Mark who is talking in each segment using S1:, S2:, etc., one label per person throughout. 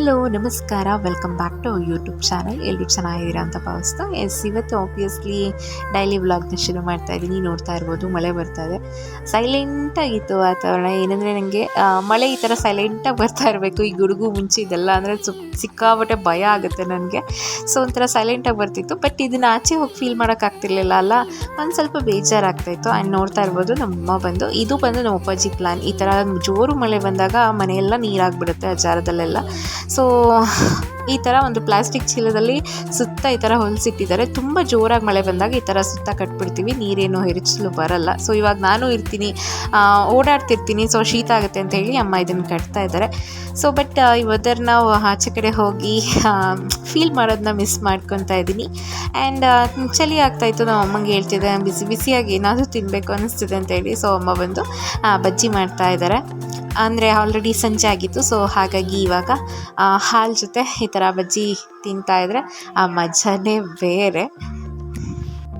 S1: Hello ನಮಸ್ಕಾರ. Welcome back to YouTube channel ಎಲ್ಲರೂ ಚೆನ್ನಾಗಿದ್ದೀರಾ ಅಂತ ಭಾವಿಸ್ತಾ ಎಸ್ ಇವತ್ತು ಆಬ್ವಿಯಸ್ಲಿ ಡೈಲಿ ವ್ಲಾಗ್ನ ಶುರು ಮಾಡ್ತಾ ಇದ್ದೀನಿ. ನೋಡ್ತಾ ಇರ್ಬೋದು, ಮಳೆ ಬರ್ತಾ ಇದೆ. ಸೈಲೆಂಟಾಗಿತ್ತು ವಾತಾವರಣ. ಏನಂದರೆ ನನಗೆ ಮಳೆ ಈ ಥರ ಸೈಲೆಂಟಾಗಿ ಬರ್ತಾ ಇರಬೇಕು. ಈ ಗುಡುಗು ಮುಂಚೆ ಇದೆಲ್ಲ ಅಂದರೆ ಸು ಸಿಕ್ಕಾಬಟ್ಟೆ ಭಯ ಆಗುತ್ತೆ ನನಗೆ. ಸೊ ಒಂಥರ ಸೈಲೆಂಟಾಗಿ ಬರ್ತಿತ್ತು. ಬಟ್ ಇದನ್ನು ಆಚೆ ಹೋಗಿ ಫೀಲ್ ಮಾಡೋಕ್ಕಾಗ್ತಿರ್ಲಿಲ್ಲ ಅಲ್ಲ. ಒಂದು ಸ್ವಲ್ಪ ಬೇಜಾರಾಗ್ತಾಯಿತ್ತು ಆ್ಯಂಡ್ ನೋಡ್ತಾ ಇರ್ಬೋದು, ನಮ್ಮ ಬಂದು, ಇದು ಬಂದು ನಮ್ಮ ಅಪ್ಪಾಜಿ ಪ್ಲಾನ್ ಈ ಥರ ಜೋರು ಮಳೆ ಬಂದಾಗ ಮನೆಯೆಲ್ಲ ನೀರಾಗ್ಬಿಡುತ್ತೆ ಆ ಜಾರದಲ್ಲೆಲ್ಲ. ಸೊ ಈ ಥರ ಒಂದು ಪ್ಲಾಸ್ಟಿಕ್ ಚೀಲದಲ್ಲಿ ಸುತ್ತ ಈ ಥರ ಹೊಲಿಸಿಟ್ಟಿದ್ದಾರೆ ತುಂಬ ಜೋರಾಗಿ ಮಳೆ ಬಂದಾಗ ಈ ಥರ ಸುತ್ತ ಕಟ್ಬಿಡ್ತೀವಿ. ನೀರೇನು ಹೆರಿಚಲು ಬರಲ್ಲ. ಸೊ ಇವಾಗ ನಾನು ಇರ್ತೀನಿ. ಓಡಾಡ್ತಿರ್ತೀನಿ. ಸೊ ಶೀತ ಆಗುತ್ತೆ ಅಂತ ಹೇಳಿ ಅಮ್ಮ ಇದನ್ನು ಕಟ್ತಾ ಇದ್ದಾರೆ. ಸೊ ಬಟ್ ಈ ವೆದರ್ ನಾವು ಆಚೆ ಕಡೆ ಹೋಗಿ ಫೀಲ್ ಮಾಡೋದನ್ನ ಮಿಸ್ ಮಾಡ್ಕೊತಾ ಇದ್ದೀನಿ. ಆ್ಯಂಡ್ ಚಳಿ ಆಗ್ತಾಯಿತ್ತು ನಾವು ಅಮ್ಮಂಗೆ ಹೇಳ್ತಿದ್ದೆ, ಬಿಸಿ, ಬಿಸಿಯಾಗಿ ಏನಾದರೂ ತಿನ್ನಬೇಕು ಅನ್ನಿಸ್ತಿದೆ ಅಂತ ಹೇಳಿ. ಸೊ ಅಮ್ಮ ಬಂದು ಬಜ್ಜಿ ಮಾಡ್ತಾ ಇದ್ದಾರೆ. ಅಂದರೆ ಆಲ್ರೆಡಿ ಸಂಜೆ ಆಗಿತ್ತು ಸೊ ಹಾಗಾಗಿ ಇವಾಗ ಹಾಲು ಜೊತೆ ಈ ಥರ ಬಜ್ಜಿ ತಿಂತಾ ಇದ್ರೆ ಆ ಮಜಾನೇ ಬೇರೆ.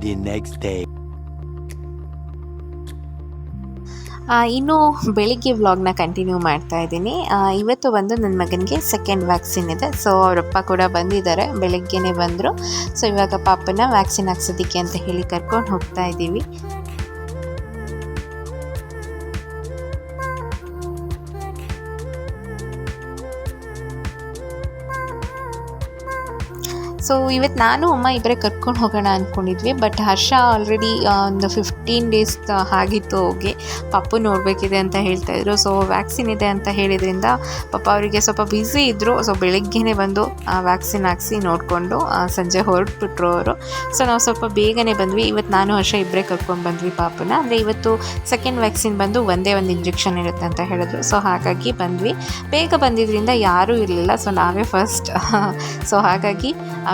S2: ದಿ ನೆಕ್ಸ್ಟ್
S1: ಡೇ ಇನ್ನು ಬೆಳಿಗ್ಗೆ ವ್ಲಾಗ್ನ ಕಂಟಿನ್ಯೂ ಮಾಡ್ತಾ ಇದ್ದೀನಿ. ಇವತ್ತು ಬಂದು ನನ್ನ ಮಗನಿಗೆ ಸೆಕೆಂಡ್ ವ್ಯಾಕ್ಸಿನ್ ಇದೆ ಸೊ ಅವರಪ್ಪ ಕೂಡ ಬಂದಿದ್ದಾರೆ ಬೆಳಗ್ಗೆನೇ ಬಂದರು. ಸೊ ಇವಾಗ ಪಾಪನ ವ್ಯಾಕ್ಸಿನ್ ಹಾಕ್ಸೋದಕ್ಕೆ ಅಂತ ಹೇಳಿ ಕರ್ಕೊಂಡು ಹೋಗ್ತಾ ಇದ್ದೀವಿ ಸೊ ಇವತ್ತು ನಾನು, ಅಮ್ಮ ಇಬ್ಬರೇ ಕರ್ಕೊಂಡು ಹೋಗೋಣ ಅಂದ್ಕೊಂಡಿದ್ವಿ ಬಟ್ ಹರ್ಷ ಆಲ್ರೆಡಿ ಒಂದು ಫಿಫ್ಟೀನ್ ಡೇಸ್ ಆಗಿತ್ತು ಹೋಗಿ. ಪಪ್ಪು ನೋಡಬೇಕಿದೆ ಅಂತ ಹೇಳ್ತಾ ಇದ್ರು. ಸೊ ವ್ಯಾಕ್ಸಿನ್ ಇದೆ ಅಂತ ಹೇಳಿದ್ರಿಂದ ಪಾಪ ಅವರಿಗೆ ಸ್ವಲ್ಪ ಬ್ಯುಸಿ ಇದ್ದರು ಸೊ ಬೆಳಗ್ಗೆನೇ ಬಂದು ವ್ಯಾಕ್ಸಿನ್ ಹಾಕ್ಸಿ ನೋಡಿಕೊಂಡು ಸಂಜೆ ಹೊರಟ್ಬಿಟ್ರು ಅವರು. ಸೊ ನಾವು ಸ್ವಲ್ಪ ಬೇಗನೆ ಬಂದ್ವಿ. ಇವತ್ತು ನಾನು, ಹರ್ಷ ಇಬ್ಬರೇ ಕರ್ಕೊಂಡು ಬಂದ್ವಿ ಪಾಪನ. ಅಂದರೆ ಇವತ್ತು ಸೆಕೆಂಡ್ ವ್ಯಾಕ್ಸಿನ್ ಬಂದು ಒಂದೇ ಒಂದು ಇಂಜೆಕ್ಷನ್ ಇರುತ್ತೆ ಅಂತ ಹೇಳಿದ್ರು. ಸೊ ಹಾಗಾಗಿ ಬಂದ್ವಿ. ಬೇಗ ಬಂದಿದ್ದರಿಂದ ಯಾರೂ ಇರಲಿಲ್ಲ. ಸೊ ನಾವೇ ಫಸ್ಟ್ ಸೊ ಹಾಗಾಗಿ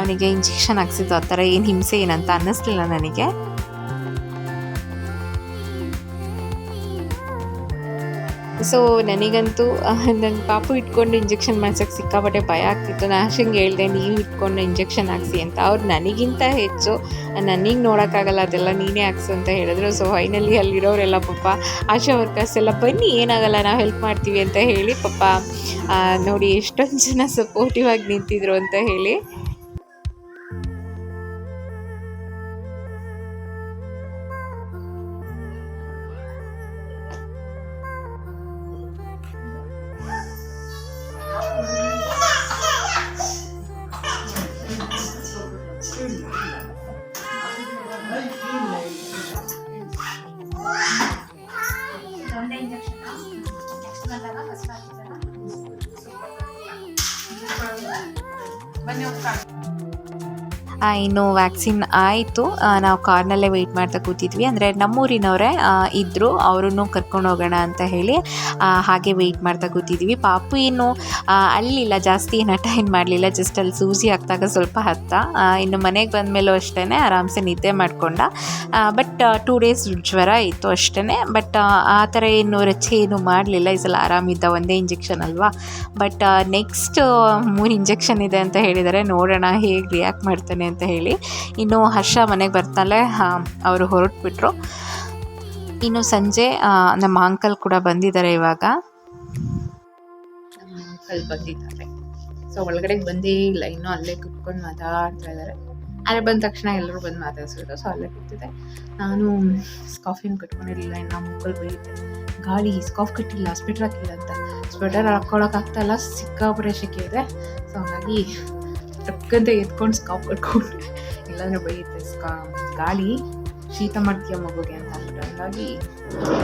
S1: ಅವನಿಗೆ ಇಂಜೆಕ್ಷನ್ ಹಾಕ್ಸಿದ್ದು ಆ ಥರ ಏನು ಹಿಂಸೆ ಏನಂತ ಅನ್ನಿಸ್ಲಿಲ್ಲ ನನಗೆ. ಸೊ ನನಗಂತೂ ನನ್ನ ಪಾಪು ಇಟ್ಕೊಂಡು ಇಂಜೆಕ್ಷನ್ ಮಾಡ್ಸೋಕ್ಕೆ ಸಿಕ್ಕಾಪಟ್ಟೆ ಭಯ ಆಗ್ತಿತ್ತು. ನಾನು ಹಿಂಗೆ ಹೇಳಿದೆ, ನೀವು ಇಟ್ಕೊಂಡು ಇಂಜೆಕ್ಷನ್ ಹಾಕ್ಸಿ ಅಂತ. ಅವ್ರು ನನಗಿಂತ ಹೆಚ್ಚು ನನಗೆ ನೋಡೋಕ್ಕಾಗಲ್ಲ, ಅದೆಲ್ಲ ನೀನೇ ಹಾಕ್ಸು ಅಂತ ಹೇಳಿದ್ರು. ಸೊ ಫೈನಲಿ ಅಲ್ಲಿರೋರೆಲ್ಲ ಪಾಪ, ಆಶಾ ವರ್ಕರ್ಸ್ ಎಲ್ಲ ಬನ್ನಿ, ಏನಾಗಲ್ಲ, ನಾವು ಹೆಲ್ಪ್ ಮಾಡ್ತೀವಿ ಅಂತ ಹೇಳಿ ಪಾಪ ನೋಡಿ ಎಷ್ಟೊಂದು ಜನ ಸಪೋರ್ಟಿವ್ ಆಗಿ ನಿಂತಿದ್ರು ಅಂತ ಹೇಳಿ. ಇನ್ನು ವ್ಯಾಕ್ಸಿನ್ ಆಯಿತು. ನಾವು ಕಾರ್ನಲ್ಲೇ ವೆಯ್ಟ್ ಮಾಡ್ತಾ ಕೂತಿದ್ವಿ. ಅಂದರೆ ನಮ್ಮೂರಿನವರೇ ಇದ್ದರು ಅವರನ್ನು ಕರ್ಕೊಂಡು ಹೋಗೋಣ ಅಂತ ಹೇಳಿ ಹಾಗೆ ವೆಯ್ಟ್ ಮಾಡ್ತಾ ಕೂತಿದ್ವಿ. ಪಾಪು ಏನು ಅಲ್ಲಿಲ್ಲ, ಜಾಸ್ತಿ ಏನು ಅಟೈನ್ ಮಾಡಲಿಲ್ಲ. ಜಸ್ಟ್ ಅಲ್ಲಿ ಸೂಜಿ ಹಾಕ್ದಾಗ ಸ್ವಲ್ಪ ಹತ್ತ. ಇನ್ನು ಮನೆಗೆ ಬಂದ ಮೇಲೂ ಅಷ್ಟೇ ಆರಾಮ್ಸೆ ನಿದ್ದೆ ಮಾಡಿಕೊಂಡ. ಬಟ್ ಟೂ ಡೇಸ್ ಜ್ವರ ಇತ್ತು ಅಷ್ಟೇ ಬಟ್ ಆ ಥರ ಏನು ರಚೆ ಏನು ಮಾಡಲಿಲ್ಲ. ಈ ಸಲ ಆರಾಮಿದ್ದ ಒಂದೇ ಇಂಜೆಕ್ಷನ್ ಅಲ್ವಾ? ಬಟ್ ನೆಕ್ಸ್ಟ್ ಮೂರು ಇಂಜೆಕ್ಷನ್ ಇದೆ ಅಂತ ಹೇಳಿದರೆ ನೋಡೋಣ ಹೇಗೆ ರಿಯಾಕ್ಟ್ ಮಾಡ್ತಾನೆ ಹೇಳಿ. ಇನ್ನು ಹರ್ಷ ಮನೆಗೆ ಬರ್ತಾಳೆ. ಅವರು ಹೊರಟ್ಬಿಟ್ರು. ಇನ್ನು ಸಂಜೆ ನಮ್ಮ ಅಂಕಲ್ ಕೂಡ ಬಂದಿದ್ದಾರೆ ಇವಾಗ. ನಮ್ಮ ಅಂಕಲ್ ಬಂದಿದ್ದಾರೆ. ಸೊ ಒಳಗಡೆ ಬಂದೇ ಇಲ್ಲ. ಇನ್ನೂ ಅಲ್ಲೇ ಕುತ್ಕೊಂಡು ಮಾತಾಡ್ತಾ ಇದ್ದಾರೆ ಅಲ್ಲೇ ಬಂದ ತಕ್ಷಣ ಎಲ್ಲರೂ ಬಂದು ಮಾತಾಡ್ಸಿದ್ರು ಸೊ ಅಲ್ಲೇ ಕೂತಿದ್ದೆ. ನಾನು ಸ್ಕಾಫಿನ ಕಟ್ಕೊಂಡಿರಲಿಲ್ಲ. ಇನ್ನು ಮುಕ್ಕಲ್ ಬೈಯುತ್ತೆ. ಗಾಳಿ ಸ್ಕಾಫ್ ಕಟ್ಟಿಲ್ಲ ಸ್ವೆಟರ್ ಹಾಕಿಲ್ಲ ಅಂತ. ಸ್ವೆಟರ್ ಹಾಕ್ಕೊಳಕ್ಕಾಗ್ತಾಯಿಲ್ಲ ಸಿಕ್ಕಾಪಟ್ಟೆ ಶೆಕೆ ಇದೆ. ಸೊ ಹಂಗಾಗಿ ಟಕ್ಕಂತ ಎತ್ಕೊಂಡು ಸ್ಕಾಪ್ ಕಟ್ಕೊಂಡು ಇಲ್ಲಾಂದ್ರೆ ಬೈಯುತ್ತೆ ಸ್ಕಾ ಗಾಳಿ ಶೀತ ಮಾಡ್ತೀಯ ಮಗುಗೆ ಅಂತ ಅಂದ್ಬಿಟ್ಟು. ಹಂಗಾಗಿ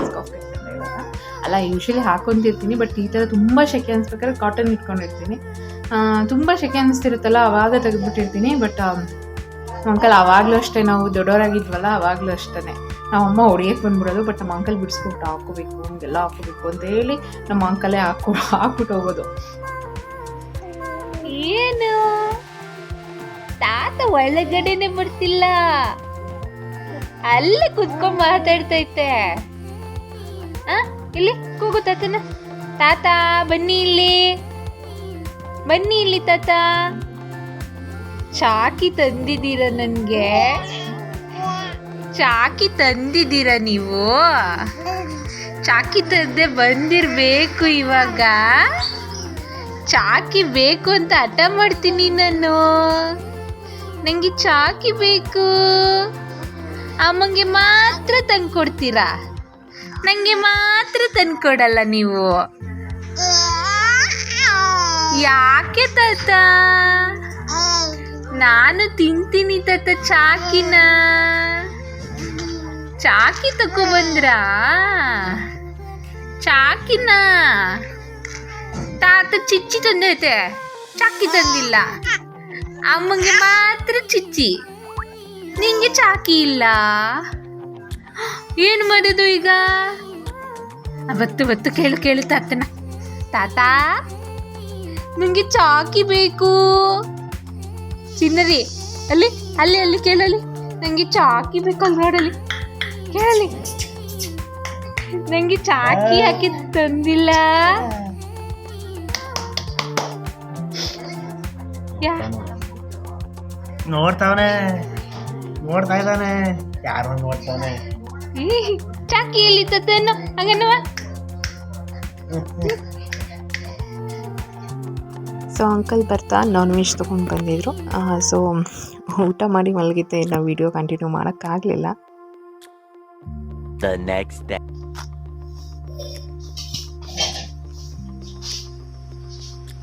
S1: ಸ್ಕಾಫ್ ಕಟ್ಕೊಂಡೆ ಇವಾಗ. ಅಲ್ಲ ಯೂಶ್ವಲಿ ಹಾಕೊಂತಿರ್ತೀನಿ ಬಟ್ ಈ ಥರ ತುಂಬ ಸೆಕೆ ಅನ್ನಿಸ್ಬೇಕಾದ್ರೆ ಕಾಟನ್ ಇಟ್ಕೊಂಡಿರ್ತೀನಿ. ತುಂಬ ಸೆಕೆ ಅನಿಸ್ತಿರುತ್ತಲ್ಲ, ಅವಾಗ ತೆಗೆದ್ಬಿಟ್ಟಿರ್ತೀನಿ ಬಟ್ ಅಂಕಲ್ ಆವಾಗಲೂ ಅಷ್ಟೇ, ನಾವು ದೊಡ್ಡವರಾಗಿದ್ವಲ್ಲ ಆವಾಗಲೂ ಅಷ್ಟೇ ನಮ್ಮ ಅಮ್ಮ ಹೊಡಿಯೋಕ್ಕೆ ಬಂದ್ಬಿಡೋದು ಬಟ್ ನಮ್ಮ ಅಂಕಲ್ ಬಿಡಿಸ್ಬಿಟ್ಟು ಹಾಕೋಬೇಕು ಹಂಗೆಲ್ಲ ಹಾಕೋಬೇಕು ಅಂತ ಹೇಳಿ ನಮ್ಮ ಅಂಕಲೇ ಹಾಕೊ ಹಾಕ್ಬಿಟ್ಟು ಹೋಗೋದು.
S3: ಏನು? ತಾತ ಒಳಗಡೆನೆ ಬರ್ತಿಲ್ಲ. ಅಲ್ಲಿ ಕುತ್ಕೊಂಡ್ ಮಾತಾಡ್ತೈತೆ. ಇಲ್ಲಿ ಕೂಗು ತಾತನ. ತಾತ, ಬನ್ನಿ ಇಲ್ಲಿ. ಬನ್ನಿ ಇಲ್ಲಿ ತಾತ. ಚಾಕಿ ತಂದಿದ್ದೀರ ನನ್ಗೆ? ಚಾಕಿ ತಂದಿದ್ದೀರ ನೀವು? ಚಾಕಿ ತಂದೆ ಬಂದಿರ್ಬೇಕು ಇವಾಗ. ಚಾಕಿ ಬೇಕು ಅಂತ ಹಠ ಮಾಡ್ತೀನಿ ನಾನು. ನಂಗೆ ಚಾಕಿ ಬೇಕು. ಅಮ್ಮಂಗೆ ಮಾತ್ರ ತಂದ್ಕೊಡ್ತೀರಾ? ನಂಗೆ ಮಾತ್ರ ತಂದ್ಕೊಡಲ್ಲ ನೀವು. ಯಾಕೆ ತಾತ? ನಾನು ತಿಂತೀನಿ ತಾತ ಚಾಕಿನ. ಚಾಕಿ ತಗೊಬಂದ್ರಾ ಚಾಕಿನ? ತಾತ ಚಿಚ್ಚಿ ತಂದೈತೆ. ಚಾಕಿ ತಂದಿಲ್ಲ. ಅಮ್ಮಂಗೆ ಮಾತ್ರ ಚಿಚ್ಚಿ. ನಿಂಗೆ ಚಾಕಿ ಇಲ್ಲ. ಏನು ಮಾಡೋದು ಈಗ? ಅವತ್ತು ಅವತ್ತು ಕೇಳು ಕೇಳು ತಾತನ. ತಾತ ನಿಮಗೆ ಚಾಕಿ ಬೇಕು. ಚಿನ್ನರಿ, ಅಲ್ಲಿ ಅಲ್ಲಿ ಅಲ್ಲಿ ಕೇಳಲಿ ನಂಗೆ ಚಾಕಿ ಬೇಕು ಅಲ್ಲಿ ನೋಡಲಿ ಕೇಳಲಿ ನಂಗೆ ಚಾಕಿ ಹಾಕಿ ತಂದಿಲ್ಲ. ಯಾ?
S4: ನೋಡ್ತಾವನೆ. ನೋಡ್ತಾ ಇದ್ದಾನೆ ಯಾರೋ ನೋಡ್ತಾನೆ
S3: ಚಾಕಿ ಎಲ್ಲಿ ತತ್ತೇನು? ಹಂಗನವ
S1: ಸೊ ಅಂಕಲ್ ಬರ್ತಾ ನಾನ್ ವೆಜ್ ತೊಗೊಂಡು ಬಂದಿದ್ರು. ಸೊ ಊಟ ಮಾಡಿ ಮಲಗಿದ್ದೆ. ಇಲ್ಲ ವಿಡಿಯೋ ಕಂಟಿನ್ಯೂ ಮಾಡೋಕ್ಕಾಗಲಿಲ್ಲ
S2: The next day.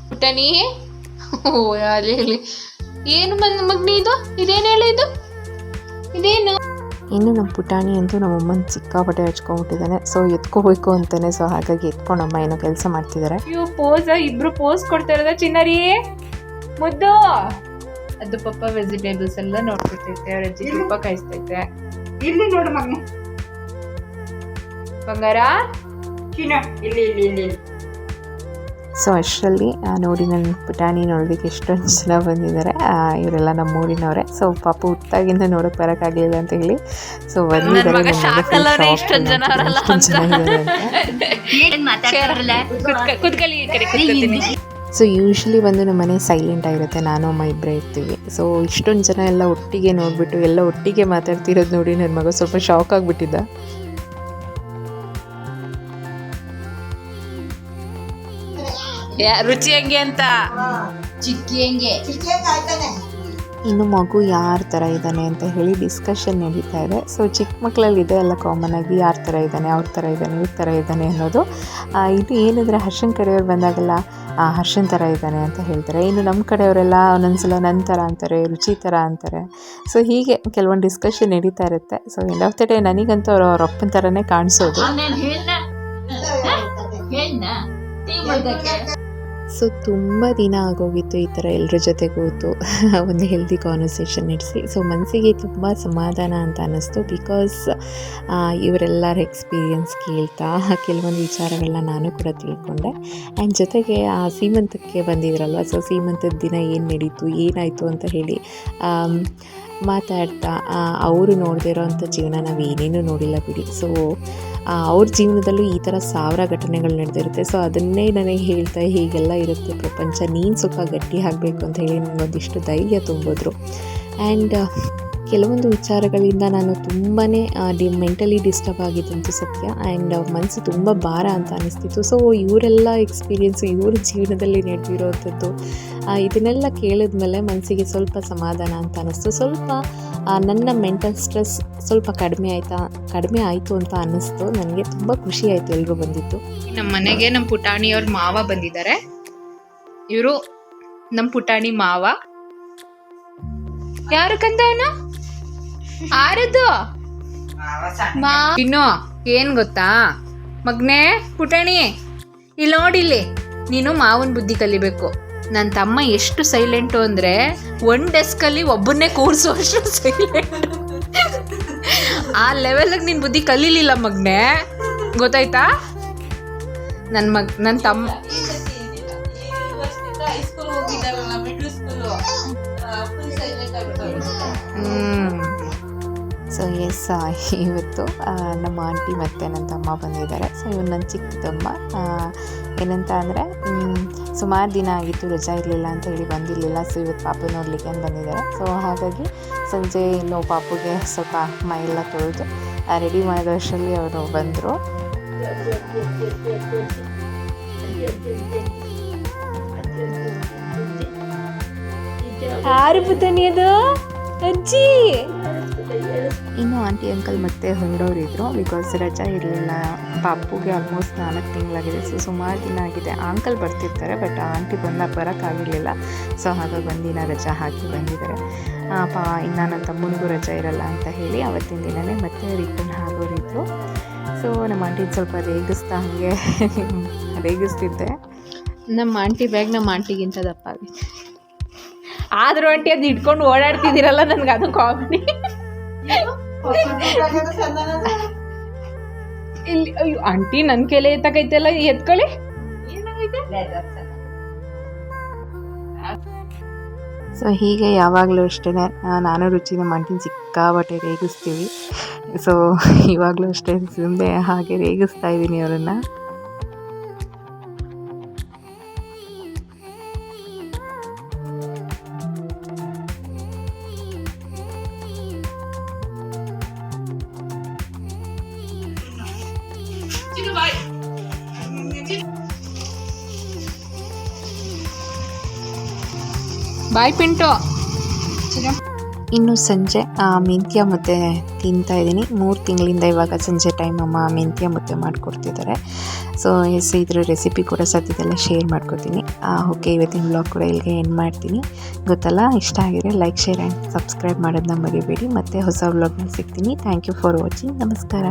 S3: ಪುಟ್ಟಣಿ ಓ ಏನು ಮಗ್ನಿ ಇದು? ಇದೇನು ಹೇಳು ಇದು? ಇದೇನು?
S1: ಇನ್ನು ನಮ್ಮ ಪುಟಾಣಿ ಅಂತೂ ನಮ್ಮ ಅಮ್ಮನ ಸಿಕ್ಕಾಪಟ್ಟೆ ಹಚ್ಕೊಂಡ್ಬಿಟ್ಟಿದ್ದಾನೆ. ಸೊ ಎತ್ಕೋಬೇಕು ಅಂತಾನೆ. ಸೊ ಹಾಗಾಗಿ ಎತ್ಕೊಂಡಮ್ಮ ಏನೋ ಕೆಲಸ ಮಾಡ್ತಿದ್ದಾರೆ
S3: ಅಯ್ಯೋ ಪೋಸ್ ಇಬ್ರು ಪೋಸ್ ಕೊಡ್ತಾ ಇರೋದ ಚಿನ್ನರಿ? ಮುದ್ದು! ಅದು ಪಪ್ಪ ವೆಜಿಟೇಬಲ್ಸ್ ಎಲ್ಲ ನೋಡ್ಕೊತೈತೆ ಅವ್ರ ಅಜ್ಜಿ ತುಪ್ಪ ಕಾಯಿಸ್ತೈತೆ.
S5: ಇಲ್ಲಿ ನೋಡು ಮಗ್ನಿ.
S3: ಬಂಗಾರ?
S5: ಚಿನ್ನ ಇಲ್ಲಿ ಇಲ್ಲಿ ಇಲ್ಲಿ.
S1: ಸೊ ಅಷ್ಟರಲ್ಲಿ ಆ, ನೋಡಿ ನನ್ನ ಪುಟಾಣಿ ನೋಡೋದಕ್ಕೆ ಎಷ್ಟೊಂದು ಜನ ಬಂದಿದ್ದಾರೆ. ಇವರೆಲ್ಲ ನಮ್ಮ ಊರಿನವರೇ. ಸೊ ಪಾಪ ಹುಟ್ಟಾಗಿಂದ ನೋಡೋಕೆ ಬರೋಕ್ಕಾಗಲಿಲ್ಲ ಅಂತ ಹೇಳಿ. ಸೊ ಬಂದಿದ್ದಾರೆ ಸೊ ಯೂಶ್ವಲಿ ಬಂದು ನಮ್ಮ ಮನೆ ಸೈಲೆಂಟ್ ಆಗಿರುತ್ತೆ. ನಾನು ಅಮ್ಮ ಇಬ್ಬರೇ ಇರ್ತೀವಿ. ಸೊ ಇಷ್ಟೊಂದು ಜನ ಎಲ್ಲ ಒಟ್ಟಿಗೆ ನೋಡ್ಬಿಟ್ಟು ಎಲ್ಲ ಒಟ್ಟಿಗೆ ಮಾತಾಡ್ತಿರೋದು ನೋಡಿ ನನ್ನ ಮಗ ಸ್ವಲ್ಪ ಶಾಕ್ ಆಗಿಬಿಟ್ಟಿದ್ದ.
S3: ರುಚಿ ಹೆಂಗೆ ಅಂತ?
S1: ಇನ್ನು ಮಗು ಯಾರ ಥರ ಇದ್ದಾನೆ ಅಂತ ಹೇಳಿ ಡಿಸ್ಕಷನ್ ನಡೀತಾ ಇದೆ. ಸೊ ಚಿಕ್ಕ ಮಕ್ಕಳಲ್ಲಿ ಇದೆ ಎಲ್ಲ ಕಾಮನ್ ಆಗಿ ಯಾರ ಥರ ಇದ್ದಾನೆ ಅವ್ರ ಥರ ಇದ್ದಾನೆ ಇವ್ರ ಥರ ಇದ್ದಾನೆ ಅನ್ನೋದು. ಇದು ಏನಿದ್ರೆ ಹರ್ಷನ್ ಕಡೆಯವ್ರು ಬಂದಾಗೆಲ್ಲ ಆ, ಹರ್ಷನ್ ಥರ ಇದ್ದಾನೆ ಅಂತ ಹೇಳ್ತಾರೆ. ಇನ್ನು ನಮ್ಮ ಕಡೆಯವರೆಲ್ಲ ಒಂದೊಂದ್ಸಲ ನನ್ನ ಥರ ಅಂತಾರೆ ರುಚಿ ಥರ ಅಂತಾರೆ. ಸೊ ಹೀಗೆ ಕೆಲವೊಂದು ಡಿಸ್ಕಷನ್ ನಡೀತಾ ಇರುತ್ತೆ. So end of the day ನನಗಂತೂ ಅವರು ಅವ್ರ ಅಪ್ಪನ ಥರನೇ ಕಾಣಿಸೋದು. ಸೊ ತುಂಬ ದಿನ ಆಗೋಗಿತ್ತು ಈ ಥರ ಎಲ್ಲರ ಜೊತೆ ಕೂತು ಒಂದು ಹೆಲ್ದಿ ಕಾನ್ವರ್ಸೇಷನ್ ನಡೆಸಿ. ಸೊ ಮನಸ್ಸಿಗೆ ತುಂಬ ಸಮಾಧಾನ ಅಂತ ಅನ್ನಿಸ್ತು ಬಿಕಾಸ್ ಇವರೆಲ್ಲರ ಎಕ್ಸ್ಪೀರಿಯನ್ಸ್ ಕೇಳ್ತಾ, ಕೆಲವೊಂದು ವಿಚಾರಗಳನ್ನ ನಾನು ಕೂಡ ತಿಳ್ಕೊಂಡೆ. ಆ್ಯಂಡ್ ಜೊತೆಗೆ, ಆ, ಸೀಮಂತಕ್ಕೆ ಬಂದಿದ್ರಲ್ವ? ಸೊ ಸೀಮಂತದ ದಿನ ಏನು ನಡೀತು, ಏನಾಯಿತು ಅಂತ ಹೇಳಿ ಮಾತಾಡ್ತಾ ಅವರು ನೋಡದೇ ಇರೋವಂಥ ಜೀವನ ನಾವು ಏನೇನೂ ನೋಡಿಲ್ಲ ಬಿಡಿ. ಸೊ ಅವ್ರ ಜೀವನದಲ್ಲೂ ಈ ಥರ ಸಾವಿರ ಘಟನೆಗಳು ನಡೆದಿರುತ್ತೆ. ಸೊ ಅದನ್ನೇ ನನಗೆ ಹೇಳ್ತಾ ಹೀಗೆಲ್ಲ ಇರುತ್ತೆ ಪ್ರಪಂಚ. ನೀನು ಸ್ವಲ್ಪ ಗಟ್ಟಿ ಆಗಬೇಕು ಅಂತ ಹೇಳಿ ನನಗೊಂದಿಷ್ಟು ಧೈರ್ಯ ತುಂಬಿದ್ರು. ಆ್ಯಂಡ್ ಕೆಲವೊಂದು ವಿಚಾರಗಳಿಂದ ನಾನು ತುಂಬಾ ಡಿ ಮೆಂಟಲಿ ಡಿಸ್ಟರ್ಬ್ ಆಗಿದ್ದಂತೂ ಸತ್ಯ. ಆ್ಯಂಡ್ ಮನಸ್ಸು ತುಂಬ ಭಾರ ಅಂತ ಅನಿಸ್ತಿತ್ತು. ಸೊ ಇವರೆಲ್ಲ ಎಕ್ಸ್ಪೀರಿಯೆನ್ಸು ಇವ್ರ ಜೀವನದಲ್ಲಿ ನಡೆದಿರೋವಂಥದ್ದು ಇದನ್ನೆಲ್ಲ ಇದನ್ನೆಲ್ಲ ಕೇಳಿದ್ಮೇಲೆ ಮನಸ್ಸಿಗೆ ಸ್ವಲ್ಪ ಸಮಾಧಾನ ಅಂತ ಅನ್ನಿಸ್ತು ಸ್ವಲ್ಪ ನನ್ನ ಮೆಂಟಲ್ ಸ್ಟ್ರೆಸ್ ಸ್ವಲ್ಪ ಕಡಿಮೆ ಆಯ್ತಾ, ಕಡಿಮೆ ಆಯಿತು ಅಂತ ಅನ್ನಿಸ್ತು. ನನಗೆ ತುಂಬ ಖುಷಿ ಆಯಿತು ಎಲ್ಲರೂ ಬಂದಿತ್ತು
S3: ನಮ್ಮ ಮನೆಗೆ ನಮ್ಮ ಪುಟಾಣಿಯವ್ರ ಮಾವ ಬಂದಿದ್ದಾರೆ. ಇವರು ನಮ್ಮ ಪುಟಾಣಿ ಮಾವ. ಯಾರು ಕಂದವನು? ಆರದು? ಇನ್ನು ಏನ್ ಗೊತ್ತಾ? ಮಗ್ನೇ, ಪುಟಾಣಿ ಇಲ್ಲಿ. ನೋಡಿಲ್ಲಿ ನೀನು ಮಾವನ ಬುದ್ಧಿ ಕಲಿಬೇಕು. ನನ್ನ ತಮ್ಮ ಎಷ್ಟು ಸೈಲೆಂಟು ಅಂದರೆ ಒನ್ ಡೆಸ್ಕಲ್ಲಿ ಒಬ್ಬನ್ನೇ ಕೂರಿಸೋ ಅಷ್ಟು ಸೈಲೆಂಟ್ ಆ ಲೆವೆಲಿಗೆ ನಿನ್ನ ಬುದ್ಧಿ ಕಲೀಲಿಲ್ಲ ಮಗ್ನೆ. ಗೊತ್ತಾಯ್ತಾ? ನನ್ನ ಮಗ್ ನನ್ನ ತಮ್ಮ
S1: ಸೊ ಎಸ್ ಇವತ್ತು ನಮ್ಮ ಆಂಟಿ ಮತ್ತು ನನ್ನ ತಮ್ಮ ಬಂದಿದ್ದಾರೆ. ಸೊ ಇವ್ರು ನನ್ನ ಚಿಕ್ಕ ತಮ್ಮ. ಏನಂತ ಅಂದರೆ ಸುಮಾರು ದಿನ ಆಗಿತ್ತು, ರಜಾ ಇರಲಿಲ್ಲ ಅಂತ ಹೇಳಿ ಬಂದಿರಲಿಲ್ಲ. ಸೊ ಇವತ್ತು ಪಾಪು ನೋಡಲಿಕ್ಕೆ ಅಂತ ಬಂದಿದ್ದಾರೆ. ಸೊ ಹಾಗಾಗಿ ಸಂಜೆ ಇನ್ನು ಪಾಪುಗೆ ಸ್ವಲ್ಪ ಮೈಯೆಲ್ಲ ತೊಳೆದು ರೆಡಿ ಮಾಡಿದಷ್ಟರಲ್ಲಿ ಅವರು ಬಂದರು.
S3: ಆರು ಪುತನಿಯದು? ಅಜ್ಜಿ!
S1: ಇನ್ನು ಆಂಟಿ, ಅಂಕಲ್ ಮತ್ತೆ ಹೊರಡೋರಿದ್ರು ಬಿಕಾಸ್ ರಜಾ ಇರಲಿಲ್ಲ. ಪಾಪುಗೆ ಆಲ್ಮೋಸ್ಟ್ ನಾಲ್ಕು ತಿಂಗಳಾಗಿದೆ. ಸೊ ಸುಮಾರು ದಿನ ಆಗಿದೆ. ಅಂಕಲ್ ಬರ್ತಿರ್ತಾರೆ ಬಟ್ ಆಂಟಿ ಬಂದಾಗ ಬರೋಕ್ಕಾಗಿರಲಿಲ್ಲ ಸೊ ಹಾಗಾಗಿ ಒಂದಿನ ರಜಾ ಹಾಕಿ ಬಂದಿದ್ದಾರೆ. ಪಾ, ಇನ್ನು ನನ್ನ ತಮ್ಮನಿಗೂ ರಜಾ ಇರಲ್ಲ ಅಂತ ಹೇಳಿ ಅವತ್ತಿನ ದಿನವೇ ಮತ್ತೆ ರಿಟರ್ನ್ ಆಗೋರಿದ್ರು. ಸೊ ನಮ್ಮ ಆಂಟಿ ಸ್ವಲ್ಪ ರೇಗಿಸ್ತಾ ಹಾಗೆ ರೇಗಿಸ್ತಿದ್ದೆ.
S3: ನಮ್ಮ ಆಂಟಿ ಬ್ಯಾಗ್ ನಮ್ಮ ಆಂಟಿಗಿಂತ ದಪ್ಪ ಆಗಿದೆ ಆದರೂ ಆಂಟಿ ಅದು ಇಟ್ಕೊಂಡು ಓಡಾಡ್ತಿದ್ದೀರಲ್ಲ, ನನಗೆ ಅದು ಕಾಮಿಡಿ ಇಲ್ಲಿ, ಅಯ್ಯೋ, ಆಂಟಿ ನನ್ನ ಕೈಲೇ ಎತ್ತಕೈತೆಲ್ಲ, ಎತ್ಕೊಳ್ಳಿ.
S1: ಸೊ ಹೀಗೆ ಯಾವಾಗಲೂ ಅಷ್ಟೇ, ನಾನು ರುಚಿನ ನಮ್ಮ ಆಂಟಿನ ಸಿಕ್ಕಾಬಟ್ಟೆ ರೇಗಿಸ್ತೀವಿ. ಸೊ ಇವಾಗಲೂ ಅಷ್ಟೇ ಸುಮ್ಮನೆ ಹಾಗೆ ರೇಗಿಸ್ತಾ ಇದ್ದೀನಿ ಅವರನ್ನು.
S3: ಬಾಯ್ ಪಿಂಟು.
S1: ಇನ್ನು ಸಂಜೆ ಮೆಂತ್ಯ ಮುದ್ದೆ ತಿಂತಾ ಇದ್ದೀನಿ. ಮೂರು ತಿಂಗಳಿಂದ ಇವಾಗ ಸಂಜೆ ಟೈಮ್ ಅಮ್ಮ ಮೆಂತ್ಯ ಮುದ್ದೆ ಮಾಡಿಕೊಡ್ತಿದ್ದಾರೆ. ಸೊ ಎಸ್, ಇದ್ರ ರೆಸಿಪಿ ಕೂಡ ಸದ್ಯದಲ್ಲೇ ಶೇರ್ ಮಾಡ್ಕೊತೀನಿ ಓಕೆ ಇವತ್ತಿನ ಬ್ಲಾಗ್ ಕೂಡ ಇಲ್ಲಿಗೆ ಎಂಡ್ ಮಾಡ್ತೀನಿ. ಗೊತ್ತಲ್ಲ? ಇಷ್ಟ ಆಗಿದ್ರೆ ಲೈಕ್ ಶೇರ್ ಆ್ಯಂಡ್ ಸಬ್ಸ್ಕ್ರೈಬ್ ಮಾಡೋದನ್ನ ಮರಿಬೇಡಿ. ಮತ್ತೆ ಹೊಸ ವ್ಲಾಗ್ನ ಸಿಗ್ತೀನಿ. ಥ್ಯಾಂಕ್ ಯು ಫಾರ್ ವಾಚಿಂಗ್ ನಮಸ್ಕಾರ.